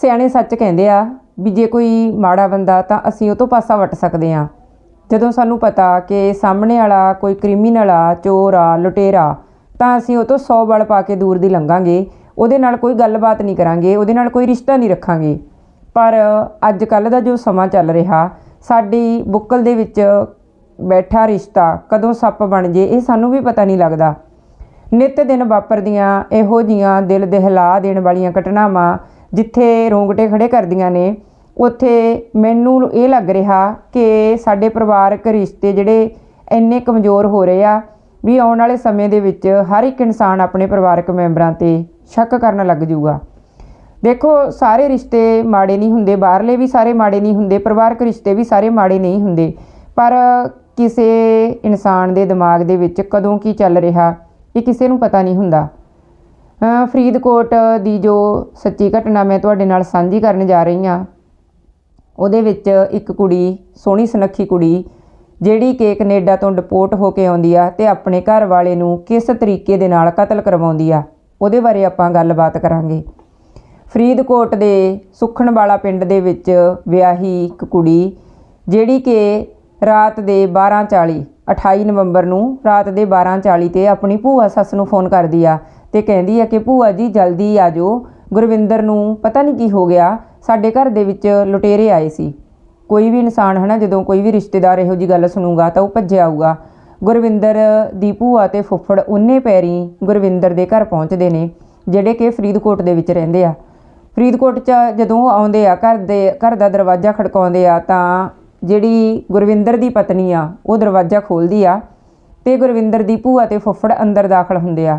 ਸਿਆਣੇ ਸੱਚ ਕਹਿੰਦੇ ਆ ਵੀ ਜੇ ਕੋਈ ਮਾੜਾ ਬੰਦਾ ਤਾਂ ਅਸੀਂ ਉਹ ਤੋਂ ਪਾਸਾ ਵੱਟ ਸਕਦੇ ਆ ਜਦੋਂ ਸਾਨੂੰ ਪਤਾ ਕਿ ਸਾਹਮਣੇ ਵਾਲਾ ਕੋਈ ਕ੍ਰਿਮੀਨਲ ਆ, ਚੋਰ ਆ, ਲੁਟੇਰਾ, ਤਾਂ ਅਸੀਂ ਉਹ ਤੋਂ 100 ਬਲ ਪਾ ਕੇ ਦੂਰ ਦੀ ਲੰਘਾਂਗੇ। ਉਹਦੇ ਨਾਲ ਕੋਈ ਗੱਲਬਾਤ ਨਹੀਂ ਕਰਾਂਗੇ, ਉਹਦੇ ਨਾਲ ਕੋਈ ਰਿਸ਼ਤਾ ਨਹੀਂ ਰੱਖਾਂਗੇ। ਪਰ ਅੱਜ ਕੱਲ ਦਾ ਜੋ ਸਮਾਂ ਚੱਲ ਰਿਹਾ, ਸਾਡੀ ਬੁੱਕਲ ਦੇ ਵਿੱਚ ਬੈਠਾ ਰਿਸ਼ਤਾ ਕਦੋਂ ਸੱਪ ਬਣ ਜੇ, ਇਹ ਸਾਨੂੰ ਵੀ ਪਤਾ ਨਹੀਂ ਲੱਗਦਾ। ਨਿਤ ਦਿਨ ਵਾਪਰਦੀਆਂ ਇਹੋ ਜੀਆਂ ਦਿਲ ਦਹਿਲਾ ਦੇਣ ਵਾਲੀਆਂ ਘਟਨਾਵਾਂ ਜਿੱਥੇ ਰੋਂਗਟੇ ਖੜੇ ਕਰਦੀਆਂ ਨੇ, ਉੱਥੇ ਮੈਨੂੰ ਇਹ ਲੱਗ ਰਿਹਾ ਕਿ ਸਾਡੇ ਪਰਿਵਾਰਕ ਰਿਸ਼ਤੇ ਜਿਹੜੇ ਇੰਨੇ ਕਮਜ਼ੋਰ ਹੋ ਰਹੇ ਆ, ਵੀ ਆਉਣ ਵਾਲੇ ਸਮੇਂ ਦੇ ਵਿੱਚ ਹਰ ਇੱਕ ਇਨਸਾਨ ਆਪਣੇ ਪਰਿਵਾਰਕ ਮੈਂਬਰਾਂ ਤੇ ਸ਼ੱਕ ਕਰਨ ਲੱਗ ਜਾਊਗਾ। ਦੇਖੋ, ਸਾਰੇ ਰਿਸ਼ਤੇ ਮਾੜੇ ਨਹੀਂ ਹੁੰਦੇ, ਬਾਹਰਲੇ ਵੀ ਸਾਰੇ ਮਾੜੇ ਨਹੀਂ ਹੁੰਦੇ, ਪਰਿਵਾਰਕ ਰਿਸ਼ਤੇ ਵੀ ਸਾਰੇ ਮਾੜੇ ਨਹੀਂ ਹੁੰਦੇ। ਪਰ ਕਿਸੇ ਇਨਸਾਨ ਦੇ ਦਿਮਾਗ ਦੇ ਵਿੱਚ ਕਦੋਂ ਕੀ ਚੱਲ ਰਿਹਾ, ਇਹ ਕਿਸੇ ਨੂੰ ਪਤਾ ਨਹੀਂ ਹੁੰਦਾ। ਫਰੀਦਕੋਟ ਦੀ ਜੋ ਸੱਚੀ ਘਟਨਾ ਮੈਂ ਤੁਹਾਡੇ ਨਾਲ ਸਾਂਝੀ ਕਰਨ ਜਾ ਰਹੀ ਹਾਂ, ਉਹਦੇ ਵਿੱਚ ਇੱਕ ਕੁੜੀ, ਸੋਹਣੀ ਸੁਨੱਖੀ ਕੁੜੀ, ਜਿਹੜੀ ਕਿ ਕੈਨੇਡਾ ਤੋਂ ਡਿਪੋਰਟ ਹੋ ਕੇ ਆਉਂਦੀ ਆ ਤੇ ਆਪਣੇ ਘਰ ਵਾਲੇ ਨੂੰ ਕਿਸ ਤਰੀਕੇ ਦੇ ਨਾਲ ਕਤਲ ਕਰਵਾਉਂਦੀ ਆ, ਉਹਦੇ ਬਾਰੇ ਆਪਾਂ ਗੱਲਬਾਤ ਕਰਾਂਗੇ। ਫਰੀਦਕੋਟ ਦੇ ਸੁਖਣ ਵਾਲਾ ਪਿੰਡ ਦੇ ਵਿੱਚ ਵਿਆਹੀ ਇੱਕ ਕੁੜੀ, ਜਿਹੜੀ ਕਿ ਰਾਤ ਦੇ 12:40 28 ਨਵੰਬਰ ਨੂੰ ਰਾਤ ਦੇ 12:40 ਤੇ ਆਪਣੀ ਭੂਆ ਸੱਸ ਨੂੰ ਫੋਨ ਕਰਦੀ ਆ ਤੇ ਕਹਿੰਦੀ ਆ ਕਿ ਭੂਆ ਜੀ ਜਲਦੀ ਆ ਜਾਓ। ਗੁਰਵਿੰਦਰ ਨੂੰ ਪਤਾ ਨਹੀਂ ਕੀ ਹੋ ਗਿਆ, ਸਾਡੇ ਘਰ ਦੇ ਵਿੱਚ ਲੁਟੇਰੇ ਆਏ ਸੀ। ਕੋਈ ਵੀ ਇਨਸਾਨ ਹਨਾ, ਜਦੋਂ ਕੋਈ ਵੀ ਰਿਸ਼ਤੇਦਾਰ ਇਹੋ ਜੀ ਗੱਲ ਸੁਣੂਗਾ ਤਾਂ ਉਹ ਭੱਜਿਆ ਆਊਗਾ। ਗੁਰਵਿੰਦਰ ਦੀ ਭੂਆ ਤੇ ਫੁੱਫੜ ਉਹਨੇ ਪੈਰੀ ਗੁਰਵਿੰਦਰ ਦੇ ਘਰ ਪਹੁੰਚਦੇ ਨੇ, ਜਿਹੜੇ ਕਿ ਫਰੀਦਕੋਟ ਦੇ ਵਿੱਚ ਰਹਿੰਦੇ ਆ। ਫਰੀਦਕੋਟ 'ਚ ਜਦੋਂ ਉਹ ਆਉਂਦੇ ਆ, ਘਰ ਦੇ, ਘਰ ਦਾ ਦਰਵਾਜ਼ਾ ਖੜਕਾਉਂਦੇ ਆ, ਤਾਂ ਜਿਹੜੀ ਗੁਰਵਿੰਦਰ ਦੀ ਪਤਨੀ ਆ, ਉਹ ਦਰਵਾਜ਼ਾ ਖੋਲਦੀ ਆ ਤੇ ਗੁਰਵਿੰਦਰ ਦੀ ਭੂਆ ਤੇ ਫੁੱਫੜ ਅੰਦਰ ਦਾਖਲ ਹੁੰਦੇ ਆ।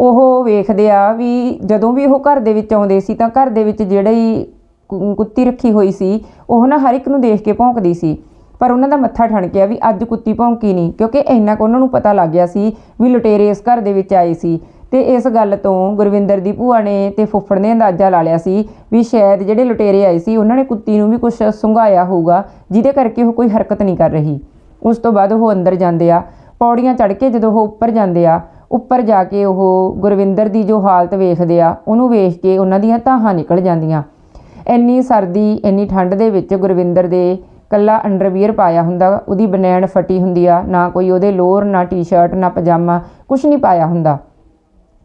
ਉਹ ਵੇਖਦੇ ਆ ਵੀ ਜਦੋਂ ਵੀ ਉਹ ਘਰ ਦੇ ਵਿੱਚ ਆਉਂਦੇ ਸੀ ਤਾਂ ਘਰ ਦੇ ਵਿੱਚ ਜਿਹੜੀ ਕੁ- ਕੁੱਤੀ ਰੱਖੀ ਹੋਈ ਸੀ, ਉਹ ਨਾ ਹਰ ਇੱਕ ਨੂੰ ਦੇਖ ਕੇ ਭੌਂਕਦੀ ਸੀ। ਪਰ ਉਹਨਾਂ ਦਾ ਮੱਥਾ ਠਣਕਿਆ ਵੀ ਅੱਜ ਕੁੱਤੀ ਭੌਂਕੀ ਨਹੀਂ, ਕਿਉਂਕਿ ਇੰਨਾ ਕੁ ਉਹਨਾਂ ਨੂੰ ਪਤਾ ਲੱਗ ਗਿਆ ਸੀ ਵੀ ਲੁਟੇਰੇ ਇਸ ਘਰ ਦੇ ਵਿੱਚ ਆਏ ਸੀ। ਤੇ ਇਸ ਗੱਲ ਤੋਂ ਗੁਰਵਿੰਦਰ ਦੀ ਭੂਆ ਨੇ ਤੇ ਫੁੱਫੜ ਨੇ ਅੰਦਾਜ਼ਾ ਲਾ ਲਿਆ ਸੀ ਵੀ ਸ਼ਾਇਦ ਜਿਹੜੇ ਲੁਟੇਰੇ ਆਏ ਸੀ, ਉਹਨਾਂ ਨੇ ਕੁੱਤੀ ਨੂੰ ਵੀ ਕੁਝ ਸੁੰਘਾਇਆ ਹੋਊਗਾ, ਜਿਹਦੇ ਕਰਕੇ ਉਹ ਕੋਈ ਹਰਕਤ ਨਹੀਂ ਕਰ ਰਹੀ। ਉਸ ਤੋਂ ਬਾਅਦ ਉਹ ਅੰਦਰ ਜਾਂਦੇ ਆ, ਪੌੜੀਆਂ ਚੜ੍ਹ ਕੇ ਜਦੋਂ ਉਹ ਉੱਪਰ ਜਾਂਦੇ ਆ ਉੱਪਰ ਜਾ ਕੇ ਉਹ ਗੁਰਵਿੰਦਰ ਦੀ ਜੋ ਹਾਲਤ ਵੇਖਦੇ ਆ, ਉਹਨੂੰ ਵੇਖ ਕੇ ਉਹਨਾਂ ਦੀਆਂ ਧਾਹਾਂ ਨਿਕਲ ਜਾਂਦੀਆਂ। ਇੰਨੀ ਸਰਦੀ, ਇੰਨੀ ਠੰਡ ਦੇ ਵਿੱਚ ਗੁਰਵਿੰਦਰ ਦੇ ਕੱਲਾ ਅੰਡਰਵੀਅਰ ਪਾਇਆ ਹੁੰਦਾ, ਉਹਦੀ ਬਨੈਣ ਫਟੀ ਹੁੰਦੀ ਆ, ਨਾ ਕੋਈ ਉਹਦੇ ਲੋਅਰ ਨਾ ਟੀ-ਸ਼ਰਟ, ਨਾ ਪਜਾਮਾ ਕੁਝ ਨਹੀਂ ਪਾਇਆ ਹੁੰਦਾ।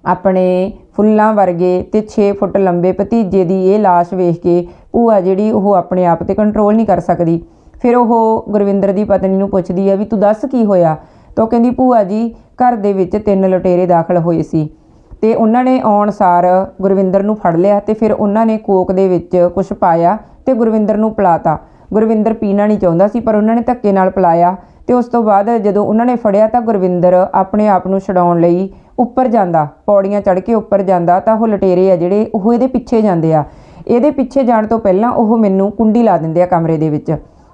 ਆਪਣੇ ਫੁੱਲਾਂ ਵਰਗੇ ਤੇ 6 ਫੁੱਟ ਲੰਬੇ ਭਤੀਜੇ ਦੀ ਇਹ ਲਾਸ਼ ਵੇਖ ਕੇ ਭੂਆ ਜਿਹੜੀ ਉਹ ਆਪਣੇ ਆਪ ਤੇ ਕੰਟਰੋਲ ਨਹੀਂ ਕਰ ਸਕਦੀ। ਫਿਰ ਉਹ ਗੁਰਵਿੰਦਰ ਦੀ ਪਤਨੀ ਨੂੰ ਪੁੱਛਦੀ ਆ ਵੀ ਤੂੰ ਦੱਸ ਕੀ ਹੋਇਆ? ਤਾਂ ਉਹ ਕਹਿੰਦੀ, ਭੂਆ ਜੀ, ਘਰ ਦੇ ਵਿੱਚ ਤਿੰਨ ਲੁਟੇਰੇ ਦਾਖਲ ਹੋਏ ਸੀ ਤੇ ਉਹਨਾਂ ਨੇ ਆਉਣ ਸਾਰ ਗੁਰਵਿੰਦਰ ਨੂੰ ਫੜ ਲਿਆ ਤੇ ਫਿਰ ਉਹਨਾਂ ਨੇ ਕੋਕ ਦੇ ਵਿੱਚ ਕੁਝ ਪਾਇਆ ਤੇ ਗੁਰਵਿੰਦਰ ਨੂੰ ਪਿਲਾਤਾ। ਗੁਰਵਿੰਦਰ ਪੀਣਾ ਨਹੀਂ ਚਾਹੁੰਦਾ ਸੀ, ਪਰ ਉਹਨਾਂ ਨੇ ਧੱਕੇ ਨਾਲ ਪਿਲਾਇਆ ਤੇ ਉਸ ਤੋਂ ਬਾਅਦ ਜਦੋਂ ਉਹਨਾਂ ਨੇ ਫੜਿਆ ਤਾਂ ਗੁਰਵਿੰਦਰ ਆਪਣੇ ਆਪ ਨੂੰ ਛਡਾਉਣ ਲਈ ਉੱਪਰ ਜਾਂਦਾ, ਪੌੜੀਆਂ ਚੜ੍ਹ ਕੇ ਉੱਪਰ ਜਾਂਦਾ ਤਾਂ ਉਹ ਲਟੇਰੇ ਆ ਜਿਹੜੇ, ਉਹ ਇਹਦੇ ਪਿੱਛੇ ਜਾਂਦੇ ਆ। ਇਹਦੇ ਪਿੱਛੇ ਜਾਣ ਤੋਂ ਪਹਿਲਾਂ ਉਹ ਮੈਨੂੰ ਕੁੰਡੀ ਲਾ ਦਿੰਦੇ ਆ ਕਮਰੇ ਦੇ ਵਿੱਚ।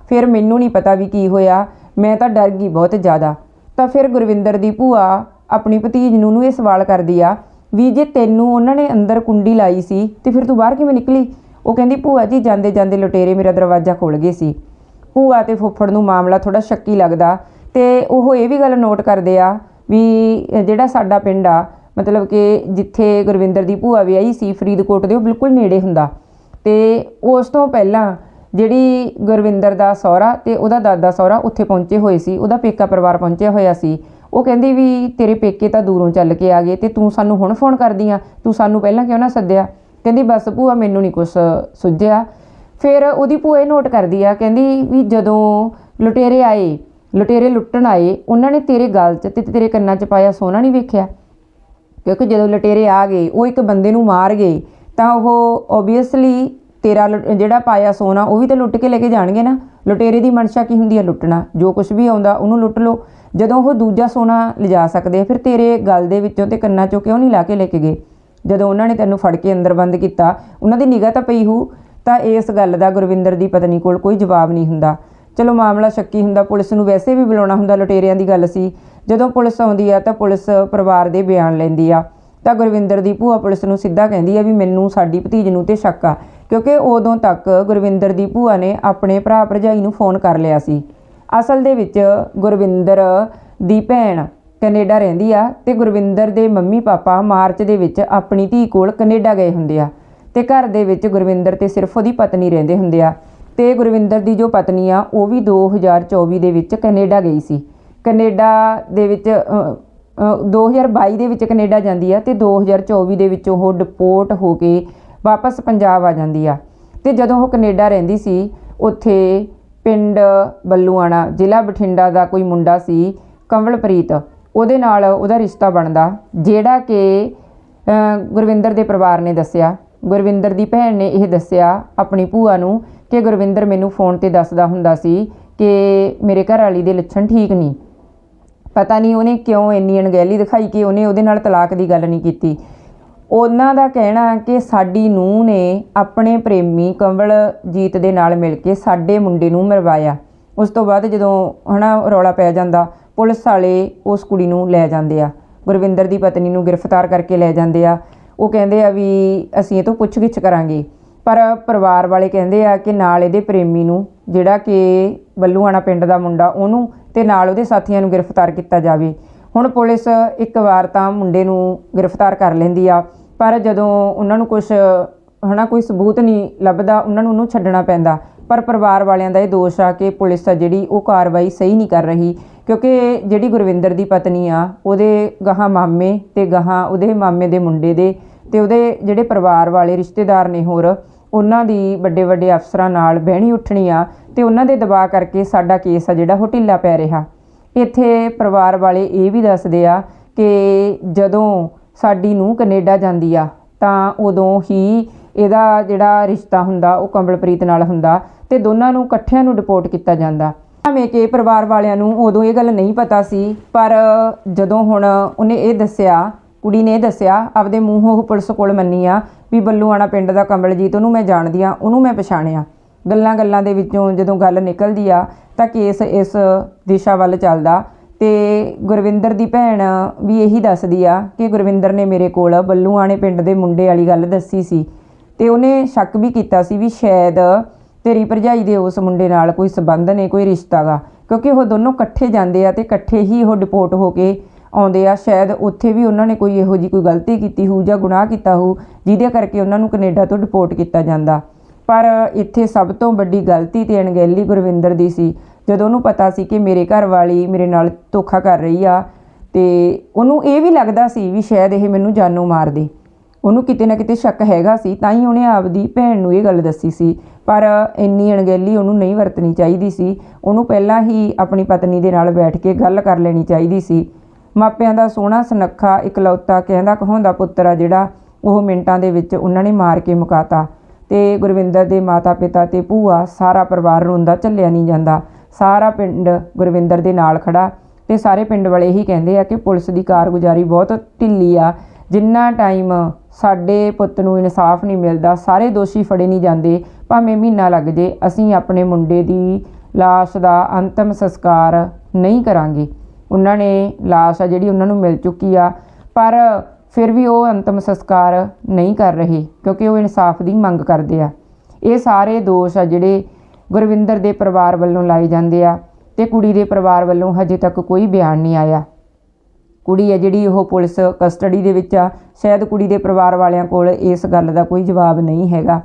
ਫਿਰ ਮੈਨੂੰ ਨਹੀਂ ਪਤਾ ਵੀ ਕੀ ਹੋਇਆ, ਮੈਂ ਤਾਂ ਡਰ ਗਈ ਬਹੁਤ ਜ਼ਿਆਦਾ। ਤਾਂ ਫਿਰ ਗੁਰਵਿੰਦਰ ਦੀ ਭੂਆ ਆਪਣੀ ਭਤੀਜ ਨੂੰ ਨੂੰ ਇਹ ਸਵਾਲ ਕਰਦੀ ਆ, ਵੀ ਜੇ ਤੈਨੂੰ ਉਹਨਾਂ ਨੇ ਅੰਦਰ ਕੁੰਡੀ ਲਾਈ ਸੀ, ਤੇ ਫਿਰ ਤੂੰ ਬਾਹਰ ਕਿਵੇਂ ਨਿਕਲੀ? ਉਹ ਕਹਿੰਦੀ, ਭੂਆ ਜੀ, ਜਾਂਦੇ ਜਾਂਦੇ ਲੁਟੇਰੇ ਮੇਰਾ ਦਰਵਾਜ਼ਾ ਖੋਲ ਗਏ ਸੀ। ਭੂਆ ਤੇ ਫੁੱਫੜ ਨੂੰ ਮਾਮਲਾ ਥੋੜਾ ਸ਼ੱਕੀ ਲੱਗਦਾ ਤੇ ਉਹ ਇਹ ਵੀ ਗੱਲ ਨੋਟ ਕਰਦੇ ਆ ਵੀ ਜਿਹੜਾ ਸਾਡਾ ਪਿੰਡ ਆ, ਮਤਲਬ ਕਿ ਜਿੱਥੇ ਗੁਰਵਿੰਦਰ ਦੀ ਭੂਆ ਵਿਆਹੀ ਸੀ, ਫਰੀਦਕੋਟ ਦੇ, ਉਹ ਬਿਲਕੁਲ ਨੇੜੇ ਹੁੰਦਾ। ਤੇ ਉਸ ਤੋਂ ਪਹਿਲਾਂ ਜਿਹੜੀ ਗੁਰਵਿੰਦਰ ਦਾ ਸਹੁਰਾ ਤੇ ਉਹਦਾ ਦਾਦਾ ਸਹੁਰਾ ਉੱਥੇ ਪਹੁੰਚੇ ਹੋਏ ਸੀ, ਉਹਦਾ ਪੇਕਾ ਪਰਿਵਾਰ ਪਹੁੰਚਿਆ ਹੋਇਆ ਸੀ। ਉਹ ਕਹਿੰਦੀ ਵੀ ਤੇਰੇ ਪੇਕੇ ਤਾਂ ਦੂਰੋਂ ਚੱਲ ਕੇ ਆ ਗਏ ਤੇ ਤੂੰ ਸਾਨੂੰ ਹੁਣ ਫੋਨ ਕਰਦੀ ਆ, ਤੂੰ ਸਾਨੂੰ ਪਹਿਲਾਂ ਕਿਉਂ ਨਾ ਸੱਦਿਆ? ਕਹਿੰਦੀ ਬਸ ਭੂਆ, ਮੈਨੂੰ ਨਹੀਂ ਕੁਛ ਸੁੱਝਿਆ। ਫਿਰ ਉਹਦੀ ਭੂਆ ਇਹ ਨੋਟ ਕਰਦੀ ਆ, ਕਹਿੰਦੀ ਵੀ ਜਦੋਂ ਲੁਟੇਰੇ ਆਏ, ਲੁਟੇਰੇ ਲੁੱਟਣ ਆਏ, ਉਹਨਾਂ ਨੇ ਤੇਰੇ ਗਲ 'ਚ ਤੇ ਤੇਰੇ ਕੰਨਾਂ 'ਚ ਪਾਇਆ ਸੋਨਾ ਨਹੀਂ ਵੇਖਿਆ? ਕਿਉਂਕਿ ਜਦੋਂ ਲੁਟੇਰੇ ਆ ਗਏ, ਉਹ ਇੱਕ ਬੰਦੇ ਨੂੰ ਮਾਰ ਗਏ, ਤਾਂ ਉਹ ਓਬਵੀਅਸਲੀ ਤੇਰਾ ਲੁ- ਜਿਹੜਾ ਪਾਇਆ ਸੋਨਾ, ਉਹ ਵੀ ਤਾਂ ਲੁੱਟ ਕੇ ਲੈ ਕੇ ਜਾਣਗੇ ਨਾ। ਲੁਟੇਰੇ ਦੀ ਮਨਸ਼ਾ ਕੀ ਹੁੰਦੀ ਹੈ ਲੁੱਟਣਾ। ਜੋ ਕੁਝ ਵੀ ਆਉਂਦਾ, ਉਹਨੂੰ ਲੁੱਟ ਲਓ। ਜਦੋਂ ਉਹ ਦੂਜਾ ਸੋਨਾ ਲਿਜਾ ਸਕਦੇ ਆ, ਫਿਰ ਤੇਰੇ ਗਲ ਦੇ ਵਿੱਚੋਂ ਤੇ ਕੰਨਾਂ ਚੋਂ ਕਿਉਂ ਨਹੀਂ ਲਾ ਕੇ ਲੈ ਕੇ ਗਏ? ਜਦੋਂ ਉਹਨਾਂ ਨੇ ਤੈਨੂੰ ਫੜ ਕੇ ਅੰਦਰ ਬੰਦ ਕੀਤਾ, ਉਹਨਾਂ ਦੀ ਨਿਗਾਹ ਤਾਂ ਪਈ ਹੋ, ਤਾਂ ਇਸ ਗੱਲ ਦਾ ਗੁਰਵਿੰਦਰ ਦੀ ਪਤਨੀ ਕੋਲ ਕੋਈ ਜਵਾਬ ਨਹੀਂ ਹੁੰਦਾ। ਚਲੋ, ਮਾਮਲਾ ਸ਼ੱਕੀ ਹੁੰਦਾ। ਪੁਲਿਸ ਨੂੰ ਵੈਸੇ ਵੀ ਬੁਲਾਉਣਾ ਹੁੰਦਾ, ਲੁਟੇਰਿਆਂ ਦੀ ਗੱਲ ਸੀ। ਜਦੋਂ ਪੁਲਿਸ ਆਉਂਦੀ ਆ, ਤਾਂ ਪੁਲਿਸ ਪਰਿਵਾਰ ਦੇ ਬਿਆਨ ਲੈਂਦੀ ਆ। ਤਾਂ ਗੁਰਵਿੰਦਰ ਦੀ ਭੂਆ ਪੁਲਿਸ ਨੂੰ ਸਿੱਧਾ ਕਹਿੰਦੀ ਆ ਵੀ ਮੈਨੂੰ ਸਾਡੀ ਭਤੀਜ ਨੂੰ ਤੇ ਸ਼ੱਕ ਆ। ਕਿਉਂਕਿ ਉਦੋਂ ਤੱਕ ਗੁਰਵਿੰਦਰ ਦੀ ਭੂਆ ਨੇ ਆਪਣੇ ਭਰਾ ਭਰਜਾਈ ਨੂੰ ਫੋਨ ਕਰ ਲਿਆ ਸੀ। ਅਸਲ ਦੇ ਵਿੱਚ ਗੁਰਵਿੰਦਰ ਦੀ ਭੈਣ ਕੈਨੇਡਾ ਰਹਿੰਦੀ ਆ ਤੇ ਗੁਰਵਿੰਦਰ ਦੇ ਮੰਮੀ ਪਾਪਾ ਮਾਰਚ ਦੇ ਵਿੱਚ ਆਪਣੀ ਧੀ ਕੋਲ ਕੈਨੇਡਾ ਗਏ ਹੁੰਦੇ ਆ ਤੇ ਘਰ ਦੇ ਵਿੱਚ ਗੁਰਵਿੰਦਰ ਤੇ ਸਿਰਫ ਉਹਦੀ ਪਤਨੀ ਰਹਿੰਦੇ ਹੁੰਦੇ ਆ ਤੇ ਗੁਰਵਿੰਦਰ ਦੀ ਜੋ ਪਤਨੀ ਆ ਉਹ ਵੀ 2024 ਦੇ ਵਿੱਚ ਕੈਨੇਡਾ ਗਈ ਸੀ। ਕੈਨੇਡਾ ਦੇ ਵਿੱਚ ਅ, ਅ, 2022 ਦੇ ਵਿੱਚ ਕੈਨੇਡਾ ਜਾਂਦੀ ਆ ਤੇ 2024 ਦੇ ਵਿੱਚ ਉਹ ਡਿਪੋਰਟ ਹੋ ਕੇ ਵਾਪਸ ਪੰਜਾਬ ਆ ਜਾਂਦੀ ਆ। ਤੇ ਜਦੋਂ ਉਹ ਕੈਨੇਡਾ ਰਹਿੰਦੀ ਸੀ, ਉੱਥੇ ਪਿੰਡ ਬੱਲੂਆਣਾ, ਜ਼ਿਲ੍ਹਾ ਬਠਿੰਡਾ ਦਾ ਕੋਈ ਮੁੰਡਾ ਸੀ, ਕੰਵਲਪ੍ਰੀਤ, ਉਹਦੇ ਨਾਲ ਉਹਦਾ ਰਿਸ਼ਤਾ ਬਣਦਾ, ਜਿਹੜਾ ਕਿ ਗੁਰਵਿੰਦਰ ਦੇ ਪਰਿਵਾਰ ਨੇ ਦੱਸਿਆ। ਗੁਰਵਿੰਦਰ ਦੀ ਭੈਣ ਨੇ ਇਹ ਦੱਸਿਆ ਆਪਣੀ ਭੂਆ ਨੂੰ ਕਿ ਗੁਰਵਿੰਦਰ ਮੈਨੂੰ ਫੋਨ ਤੇ ਦੱਸਦਾ ਹੁੰਦਾ ਸੀ ਕਿ ਮੇਰੇ ਘਰ ਵਾਲੀ ਦੇ ਲੱਛਣ ਠੀਕ ਨਹੀਂ। ਪਤਾ ਨਹੀਂ ਉਹਨੇ ਕਿਉਂ ਇੰਨੀ ਅਣਗਹਿਲੀ ਦਿਖਾਈ ਕਿ ਉਹਨੇ ਉਹਦੇ ਨਾਲ ਤਲਾਕ ਦੀ ਗੱਲ ਨਹੀਂ ਕੀਤੀ। ਉਹਨਾਂ ਦਾ ਕਹਿਣਾ ਕਿ ਸਾਡੀ ਨੂੰਹ ਨੇ ਆਪਣੇ ਪ੍ਰੇਮੀ ਕੰਵਲਜੀਤ ਦੇ ਨਾਲ ਮਿਲ ਕੇ ਸਾਡੇ ਮੁੰਡੇ ਨੂੰ ਮਰਵਾਇਆ। ਉਸ ਤੋਂ ਬਾਅਦ ਜਦੋਂ ਹਨਾ ਰੌਲਾ ਪੈ ਜਾਂਦਾ, ਪੁਲਿਸ ਵਾਲੇ ਉਸ ਕੁੜੀ ਨੂੰ ਲੈ ਜਾਂਦੇ ਆ। ਗੁਰਵਿੰਦਰ ਦੀ ਪਤਨੀ ਨੂੰ ਗ੍ਰਿਫਤਾਰ ਕਰਕੇ ਲੈ ਜਾਂਦੇ ਆ। ਉਹ ਕਹਿੰਦੇ ਆ ਵੀ ਅਸੀਂ ਇਹ ਤੋਂ ਪੁੱਛਗਿੱਛ ਕਰਾਂਗੇ। ਪਰ ਪਰਿਵਾਰ ਵਾਲੇ ਕਹਿੰਦੇ ਆ ਕਿ ਨਾਲ ਇਹਦੇ ਪ੍ਰੇਮੀ ਨੂੰ, ਜਿਹੜਾ ਕਿ ਬੱਲੂਆਣਾ ਪਿੰਡ ਦਾ ਮੁੰਡਾ ਉਹਨੂੰ ਤੇ ਨਾਲ ਉਹਦੇ ਸਾਥੀਆਂ ਨੂੰ ਗ੍ਰਿਫਤਾਰ ਕੀਤਾ ਜਾਵੇ। ਹੁਣ ਪੁਲਿਸ ਇੱਕ ਵਾਰ ਤਾਂ ਮੁੰਡੇ ਨੂੰ ਗ੍ਰਿਫਤਾਰ ਕਰ ਲੈਂਦੀ ਆ। ਪਰ ਜਦੋਂ ਉਹਨਾਂ ਨੂੰ ਕੁਝ ਹਨਾ, ਕੋਈ ਸਬੂਤ ਨਹੀਂ ਲੱਭਦਾ, ਉਹਨਾਂ ਨੂੰ ਉਹਨੂੰ ਛੱਡਣਾ ਪੈਂਦਾ। ਪਰ ਪਰਿਵਾਰ ਵਾਲਿਆਂ ਦਾ ਇਹ ਦੋਸ਼ ਆ ਕਿ ਪੁਲਿਸ ਆ ਜਿਹੜੀ, ਉਹ ਕਾਰਵਾਈ ਸਹੀ ਨਹੀਂ ਕਰ ਰਹੀ। ਕਿਉਂਕਿ ਜਿਹੜੀ ਗੁਰਵਿੰਦਰ ਦੀ ਪਤਨੀ ਆ, ਉਹਦੇ ਗਾਹਾਂ ਮਾਮੇ ਤੇ ਗਾਹਾਂ ਉਹਦੇ ਮਾਮੇ ਦੇ ਮੁੰਡੇ ਦੇ ਤੇ ਉਹਦੇ ਜਿਹੜੇ ਪਰਿਵਾਰ ਵਾਲੇ ਰਿਸ਼ਤੇਦਾਰ ਨੇ ਹੋਰ, ਉਹਨਾਂ ਦੀ ਵੱਡੇ ਵੱਡੇ ਅਫਸਰਾਂ ਨਾਲ ਬਹਿਣੀ ਉੱਠਣੀ ਆ ਤੇ ਉਹਨਾਂ ਦੇ ਦਬਾਅ ਕਰਕੇ ਸਾਡਾ ਕੇਸ ਆ ਜਿਹੜਾ, ਉਹ ਢਿੱਲਾ ਪੈ ਰਿਹਾ। ਇੱਥੇ ਪਰਿਵਾਰ ਵਾਲੇ ਇਹ ਵੀ ਦੱਸਦੇ ਆ ਕਿ ਜਦੋਂ ਸਾਡੀ ਨੂੰ ਕੈਨੇਡਾ ਜਾਂਦੀ ਆ, ਤਾਂ ਉਦੋਂ ਹੀ ਇਹਦਾ ਜਿਹੜਾ ਰਿਸ਼ਤਾ ਹੁੰਦਾ, ਉਹ ਕੰਵਲਪ੍ਰੀਤ ਨਾਲ ਹੁੰਦਾ ਤੇ ਦੋਨਾਂ ਨੂੰ ਇਕੱਠਿਆਂ ਨੂੰ ਡਿਪੋਰਟ ਕੀਤਾ ਜਾਂਦਾ। ਭਾਵੇਂ ਕਿ ਪਰਿਵਾਰ ਵਾਲਿਆਂ ਨੂੰ ਉਦੋਂ ਇਹ ਗੱਲ ਨਹੀਂ ਪਤਾ ਸੀ, ਪਰ ਜਦੋਂ ਹੁਣ ਉਹਨੇ ਇਹ ਦੱਸਿਆ, ਕੁੜੀ ਨੇ ਇਹ ਦੱਸਿਆ, ਆਪਦੇ ਮੂੰਹੋਂ ਉਹ ਪੁਲਿਸ ਕੋਲ ਮੰਨੀ ਆ ਵੀ ਬੱਲੂਆਣਾ ਪਿੰਡ ਦਾ ਕਮਲਜੀਤ ਉਹਨੂੰ ਮੈਂ ਜਾਣਦੀ ਆ, ਉਹਨੂੰ ਮੈਂ ਪਛਾਣਿਆ। ਗੱਲਾਂ ਗੱਲਾਂ ਦੇ ਵਿੱਚੋਂ ਜਦੋਂ ਗੱਲ ਨਿਕਲਦੀ ਆ, ਤਾਂ ਕੇਸ ਇਸ ਦਿਸ਼ਾ ਵੱਲ ਚੱਲਦਾ। ਤੇ ਗੁਰਵਿੰਦਰ ਦੀ ਭੈਣ ਵੀ ਇਹੀ ਦੱਸਦੀ ਆ ਕਿ ਗੁਰਵਿੰਦਰ ਨੇ ਮੇਰੇ ਕੋਲ ਬੱਲੂਆਣੇ ਪਿੰਡ ਦੇ ਮੁੰਡੇ ਵਾਲੀ ਗੱਲ ਦੱਸੀ ਸੀ ਤੇ ਉਹਨੇ ਸ਼ੱਕ ਵੀ ਕੀਤਾ ਸੀ ਵੀ ਸ਼ਾਇਦ ਤੇਰੀ ਭਰਜਾਈ ਦੇ ਉਸ ਮੁੰਡੇ ਨਾਲ ਕੋਈ ਸਬੰਧ ਨੇ, ਕੋਈ ਰਿਸ਼ਤਾ ਗਾ। ਕਿਉਂਕਿ ਉਹ ਦੋਨੋਂ ਇਕੱਠੇ ਜਾਂਦੇ ਆ ਤੇ ਇਕੱਠੇ ਹੀ ਉਹ ਡਿਪੋਰਟ ਹੋ ਕੇ ਆਉਂਦੇ ਆ। ਸ਼ਾਇਦ ਉੱਥੇ ਵੀ ਉਹਨਾਂ ਨੇ ਕੋਈ ਇਹੋ ਜੀ ਕੋਈ ਗਲਤੀ ਕੀਤੀ ਹੋਊ ਜਾਂ ਗੁਨਾਹ ਕੀਤਾ ਹੋਊ, ਜਿਹਦੇ ਕਰਕੇ ਉਹਨਾਂ ਨੂੰ ਕੈਨੇਡਾ ਤੋਂ ਡਿਪੋਰਟ ਕੀਤਾ ਜਾਂਦਾ। ਪਰ ਇੱਥੇ ਸਭ ਤੋਂ ਵੱਡੀ ਗਲਤੀ ਤੇ ਅਣਗਹਿਲੀ ਗੁਰਵਿੰਦਰ ਦੀ ਸੀ। ਜਦੋਂ ਉਹਨੂੰ ਪਤਾ ਸੀ ਕਿ ਮੇਰੇ ਘਰ ਵਾਲੀ ਮੇਰੇ ਨਾਲ ਧੋਖਾ ਕਰ ਰਹੀ ਆ, ਤੇ ਉਹਨੂੰ ਇਹ ਵੀ ਲੱਗਦਾ ਸੀ ਵੀ ਸ਼ਾਇਦ ਇਹ ਮੈਨੂੰ ਜਾਨੋਂ ਮਾਰ ਦੇ ਉਹਨੂੰ ਕਿਤੇ ਨਾ ਕਿਤੇ ਸ਼ੱਕ ਹੈਗਾ ਸੀ, ਤਾਂ ਹੀ ਉਹਨੇ ਆਪਦੀ ਭੈਣ ਨੂੰ ਇਹ ਗੱਲ ਦੱਸੀ ਸੀ। ਪਰ ਇੰਨੀ ਅਣਗਹਿਲੀ ਉਹਨੂੰ ਨਹੀਂ ਵਰਤਣੀ ਚਾਹੀਦੀ ਸੀ। ਉਹਨੂੰ ਪਹਿਲਾਂ ਹੀ ਆਪਣੀ ਪਤਨੀ ਦੇ ਨਾਲ ਬੈਠ ਕੇ ਗੱਲ ਕਰ ਲੈਣੀ ਚਾਹੀਦੀ ਸੀ। ਮਾਪਿਆਂ ਦਾ ਸੋਹਣਾ ਸੁਨੱਖਾ, ਇਕਲੌਤਾ, ਕਹਿੰਦਾ ਕਹਾਉਂਦਾ ਪੁੱਤਰ ਆ ਜਿਹੜਾ ਉਹ ਮਿੰਟਾਂ ਦੇ ਵਿੱਚ ਉਹਨਾਂ ਨੇ ਮਾਰ ਕੇ ਮੁਕਾਤਾ। ਤੇ ਗੁਰਵਿੰਦਰ ਦੇ ਮਾਤਾ ਪਿਤਾ ਤੇ ਭੂਆ ਸਾਰਾ ਪਰਿਵਾਰ ਰੋਂਦਾ, ਝੱਲਿਆ ਨਹੀਂ ਜਾਂਦਾ। ਸਾਰਾ ਪਿੰਡ ਗੁਰਵਿੰਦਰ ਦੇ ਨਾਲ ਖੜਾ ਤੇ ਸਾਰੇ ਪਿੰਡ ਵਾਲੇ ਇਹੀ ਕਹਿੰਦੇ ਆ ਕਿ ਪੁਲਿਸ ਦੀ ਕਾਰਗੁਜ਼ਾਰੀ ਬਹੁਤ ਢਿੱਲੀ ਆ। ਜਿੰਨਾ ਟਾਈਮ ਸਾਡੇ ਪੁੱਤ ਨੂੰ ਇਨਸਾਫ ਨਹੀਂ ਮਿਲਦਾ, ਸਾਰੇ ਦੋਸ਼ੀ ਫੜੇ ਨਹੀਂ ਜਾਂਦੇ, ਭਾਵੇਂ ਮਹੀਨਾ ਲੱਗ ਜੇ, ਅਸੀਂ ਆਪਣੇ ਮੁੰਡੇ ਦੀ ਲਾਸ਼ ਦਾ ਅੰਤਮ ਸੰਸਕਾਰ ਨਹੀਂ ਕਰਾਂਗੇ। ਉਹਨਾਂ ਨੇ ਲਾਸ਼ ਆ ਜਿਹੜੀ ਉਹਨਾਂ ਨੂੰ ਮਿਲ ਚੁੱਕੀ ਆ, ਪਰ ਫਿਰ ਵੀ ਉਹ ਅੰਤਮ ਸੰਸਕਾਰ ਨਹੀਂ ਕਰ ਰਹੇ, ਕਿਉਂਕਿ ਉਹ ਇਨਸਾਫ ਦੀ ਮੰਗ ਕਰਦੇ ਆ। ਇਹ ਸਾਰੇ ਦੋਸ਼ ਆ ਜਿਹੜੇ ਗੁਰਵਿੰਦਰ ਦੇ ਪਰਿਵਾਰ ਵੱਲੋਂ ਲਾਏ ਜਾਂਦੇ ਆ ਤੇ ਕੁੜੀ ਦੇ ਪਰਿਵਾਰ ਵੱਲੋਂ ਹਜੇ ਤੱਕ ਕੋਈ ਬਿਆਨ ਨਹੀਂ ਆਇਆ। ਕੁੜੀ ਹੈ ਜਿਹੜੀ ਉਹ ਪੁਲਿਸ ਕਸਟਡੀ ਦੇ ਵਿੱਚ ਆ। ਸ਼ਾਇਦ ਕੁੜੀ ਦੇ ਪਰਿਵਾਰ ਵਾਲਿਆਂ ਕੋਲ ਇਸ ਗੱਲ ਦਾ ਕੋਈ ਜਵਾਬ ਨਹੀਂ ਹੈਗਾ।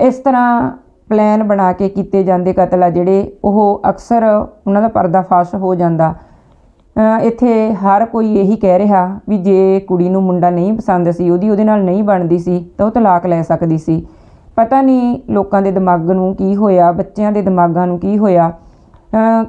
ਇਸ ਤਰ੍ਹਾਂ ਪਲਾਨ ਬਣਾ ਕੇ ਕੀਤੇ ਜਾਂਦੇ ਕਤਲ ਆ ਜਿਹੜੇ ਉਹ ਅਕਸਰ ਉਹਨਾਂ ਦਾ ਪਰਦਾਫਾਸ਼ ਹੋ ਜਾਂਦਾ। ਇੱਥੇ ਹਰ ਕੋਈ ਇਹੀ ਕਹਿ ਰਿਹਾ ਵੀ ਜੇ ਕੁੜੀ ਨੂੰ ਮੁੰਡਾ ਨਹੀਂ ਪਸੰਦ ਸੀ, ਉਹਦੀ ਉਹਦੇ ਨਾਲ ਨਹੀਂ ਬਣਦੀ ਸੀ, ਤਾਂ ਉਹ ਤਲਾਕ ਲੈ ਸਕਦੀ ਸੀ। ਪਤਾ ਨਹੀਂ ਲੋਕਾਂ ਦੇ ਦਿਮਾਗ ਨੂੰ ਕੀ ਹੋਇਆ ਬੱਚਿਆਂ ਦੇ ਦਿਮਾਗਾਂ ਨੂੰ ਕੀ ਹੋਇਆ।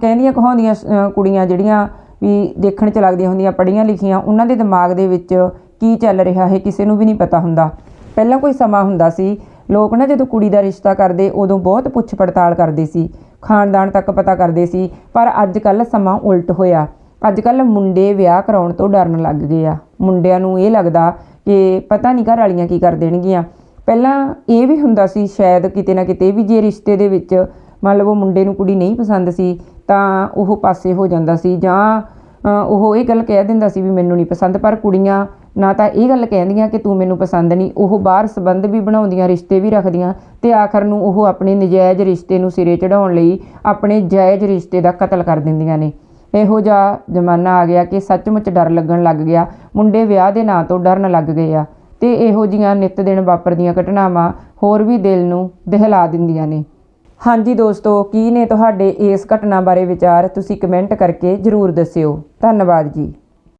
ਕਹਿੰਦੀਆਂ ਕਹਾਉਂਦੀਆਂ ਅ, ਕੁੜੀਆਂ ਜਿਹੜੀਆਂ ਵੀ ਦੇਖਣ ਚ ਲੱਗਦੀਆਂ ਹੁੰਦੀਆਂ ਪੜ੍ਹੀਆਂ ਲਿਖੀਆਂ ਉਹਨਾਂ ਦੇ ਦਿਮਾਗ ਦੇ ਵਿੱਚ ਕੀ ਚੱਲ ਰਿਹਾ ਹੈ ਕਿਸੇ ਨੂੰ ਵੀ ਨਹੀਂ ਪਤਾ ਹੁੰਦਾ। ਪਹਿਲਾਂ ਕੋਈ ਸਮਾਂ ਹੁੰਦਾ ਸੀ ਲੋਕ ਨਾ ਜਦੋਂ ਕੁੜੀ ਦਾ ਰਿਸ਼ਤਾ ਕਰਦੇ ਉਦੋਂ ਬਹੁਤ ਪੁੱਛ ਪੜਤਾਲ ਕਰਦੇ ਸੀ ਖਾਨਦਾਨ ਤੱਕ ਪਤਾ ਕਰਦੇ ਸੀ ਪਰ ਅੱਜ ਕੱਲ ਸਮਾਂ ਉਲਟ ਹੋਇਆ। ਅੱਜ ਕੱਲ ਮੁੰਡੇ ਵਿਆਹ ਕਰਾਉਣ ਤੋਂ ਡਰਨ ਲੱਗ ਗਏ ਆ। ਮੁੰਡਿਆਂ ਨੂੰ ਇਹ ਲੱਗਦਾ ਕਿ ਪਤਾ ਨਹੀਂ ਘਰ ਵਾਲੀਆਂ ਕੀ ਕਰ ਦੇਣਗੀਆਂ। ਪਹਿਲਾਂ ਇਹ ਵੀ ਹੁੰਦਾ ਸੀ ਸ਼ਾਇਦ ਕਿਤੇ ਨਾ ਕਿਤੇ ਵੀ ਜੇ ਰਿਸ਼ਤੇ ਦੇ ਵਿੱਚ ਮੰਨ ਲਓ ਮੁੰਡੇ ਨੂੰ ਕੁੜੀ ਨਹੀਂ ਪਸੰਦ ਸੀ, ਤਾਂ ਉਹ ਪਾਸੇ ਹੋ ਜਾਂਦਾ ਸੀ ਜਾਂ ਉਹ ਇਹ ਗੱਲ ਕਹਿ ਦਿੰਦਾ ਸੀ ਵੀ ਮੈਨੂੰ ਨਹੀਂ ਪਸੰਦ, ਪਰ ਕੁੜੀਆਂ ਨਾ ਤਾਂ ਇਹ ਗੱਲ ਕਹਿੰਦੀਆਂ ਕਿ ਤੂੰ ਮੈਨੂੰ ਪਸੰਦ ਨਹੀਂ, ਉਹ ਬਾਹਰ ਸਬੰਧ ਵੀ ਬਣਾਉਂਦੀਆਂ, ਰਿਸ਼ਤੇ ਵੀ ਰੱਖਦੀਆਂ ਤੇ ਆਖਰ ਨੂੰ ਉਹ ਆਪਣੇ ਨਜਾਇਜ਼ ਰਿਸ਼ਤੇ ਨੂੰ ਸਿਰੇ ਚੜਾਉਣ ਲਈ ਆਪਣੇ ਜਾਇਜ਼ ਰਿਸ਼ਤੇ ਦਾ ਕਤਲ ਕਰ ਦਿੰਦੀਆਂ ਨੇ। ਇਹੋ ਜਿਹਾ ਜ਼ਮਾਨਾ ਆ ਗਿਆ ਕਿ ਸੱਚਮੁੱਚ ਡਰ ਲੱਗਣ ਲੱਗ ਗਿਆ, ਮੁੰਡੇ ਵਿਆਹ ਦੇ ਨਾਂ ਤੋਂ ਡਰਨ ਲੱਗ ਗਏ ਆ। ਤੇ ਇਹੋ ਜੀਆਂ ਨਿੱਤ ਦਿਨ ਵਾਪਰਦੀਆਂ ਘਟਨਾਵਾਂ ਹੋਰ ਵੀ ਦਿਲ ਨੂੰ ਦਹਿਲਾ ਦਿੰਦੀਆਂ ਨੇ। ਹਾਂਜੀ ਦੋਸਤੋ, ਕੀ ਨੇ ਤੁਹਾਡੇ ਇਸ ਘਟਨਾ ਬਾਰੇ ਵਿਚਾਰ? ਤੁਸੀਂ ਕਮੈਂਟ ਕਰਕੇ ਜਰੂਰ ਦੱਸਿਓ। ਧੰਨਵਾਦ ਜੀ।